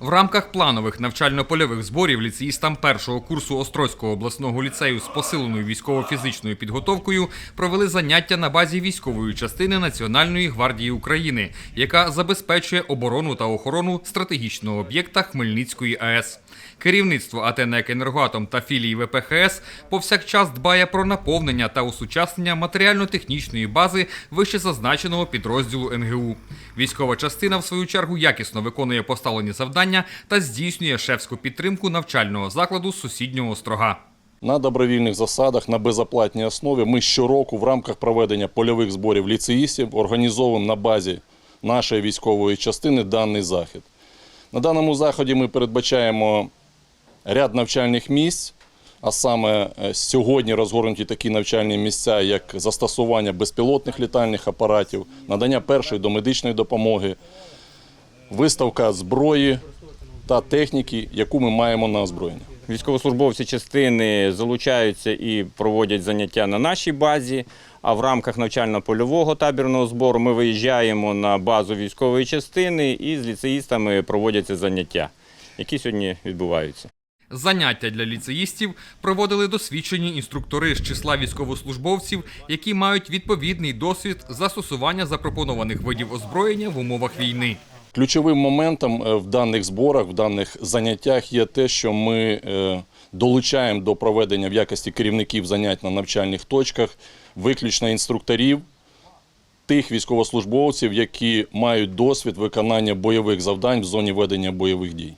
В рамках планових навчально-польових зборів ліцеїстам першого курсу Острозького обласного ліцею з посиленою військово-фізичною підготовкою провели заняття на базі військової частини Національної гвардії України, яка забезпечує оборону та охорону стратегічного об'єкта Хмельницької АЕС. Керівництво АТ «НЕК Енергоатом та філії ВПХС повсякчас дбає про наповнення та осучаснення матеріально-технічної бази вищезазначеного підрозділу НГУ. Військова частина, в свою чергу, якісно виконує поставлені завдання та здійснює шефську підтримку навчального закладу сусіднього острога. На добровільних засадах на безоплатній основі ми щороку в рамках проведення польових зборів ліцеїстів організовуємо на базі нашої військової частини даний захід. На даному заході ми передбачаємо ряд навчальних місць, а саме е, сьогодні розгорнуті такі навчальні місця, як застосування безпілотних літальних апаратів, надання першої домедичної допомоги, виставка зброї та техніки, яку ми маємо на озброєння. Військовослужбовці частини залучаються і проводять заняття на нашій базі. А в рамках навчально-польового табірного збору ми виїжджаємо на базу військової частини і з ліцеїстами проводяться заняття, які сьогодні відбуваються. Заняття для ліцеїстів проводили досвідчені інструктори з числа військовослужбовців, які мають відповідний досвід застосування запропонованих видів озброєння в умовах війни. Ключовим моментом е, в даних зборах, в даних заняттях є те, що ми е, долучаємо до проведення в якості керівників занять на навчальних точках виключно інструкторів, тих військовослужбовців, які мають досвід виконання бойових завдань в зоні ведення бойових дій.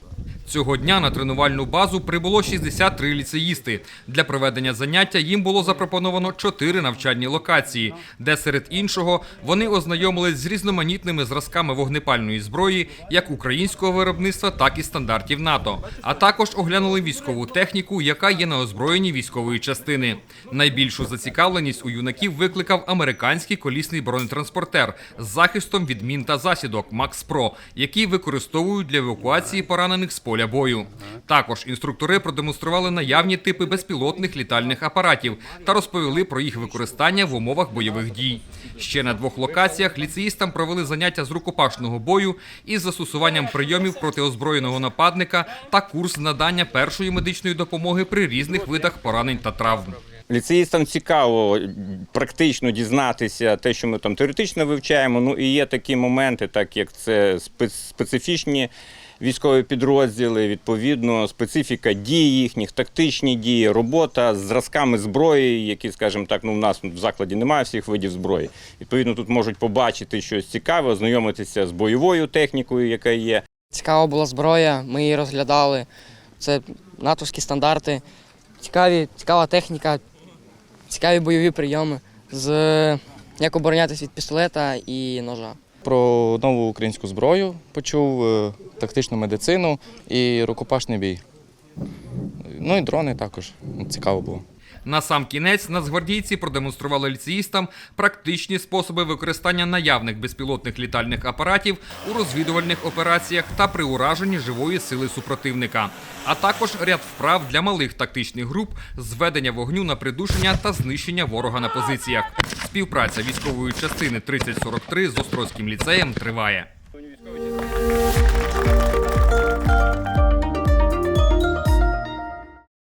Цього дня на тренувальну базу прибуло 63 ліцеїсти. Для проведення заняття їм було запропоновано 4 навчальні локації, де серед іншого вони ознайомились з різноманітними зразками вогнепальної зброї, як українського виробництва, так і стандартів НАТО. А також оглянули військову техніку, яка є на озброєнні військової частини. Найбільшу зацікавленість у юнаків викликав американський колісний бронетранспортер з захистом від мін та засідок Макс Про, який використовують для евакуації поранених з поля бою. Також інструктори продемонстрували наявні типи безпілотних літальних апаратів та розповіли про їх використання в умовах бойових дій. Ще на двох локаціях ліцеїстам провели заняття з рукопашного бою із застосуванням прийомів проти озброєного нападника та курс надання першої медичної допомоги при різних видах поранень та травм. Ліцеїстам цікаво практично дізнатися те, що ми там теоретично вивчаємо. Ну і є такі моменти, так як це спе- специфічні військові підрозділи, відповідно, специфіка дій їхніх, тактичні дії, робота з зразками зброї, які, скажімо так, ну в нас в закладі немає всіх видів зброї. Відповідно, тут можуть побачити щось цікаве, ознайомитися з бойовою технікою, яка є. Цікава була зброя, ми її розглядали. Це натовські стандарти, цікаві, цікава техніка, цікаві бойові прийоми, з як оборонятися від пістолета і ножа. Про нову українську зброю почув, е, тактичну медицину і рукопашний бій. Ну і дрони також цікаво було. На сам кінець нацгвардійці продемонстрували ліцеїстам практичні способи використання наявних безпілотних літальних апаратів у розвідувальних операціях та при ураженні живої сили супротивника, а також ряд вправ для малих тактичних груп з ведення вогню на придушення та знищення ворога на позиціях. Співпраця військової частини 3043 з Острозьким ліцеєм триває.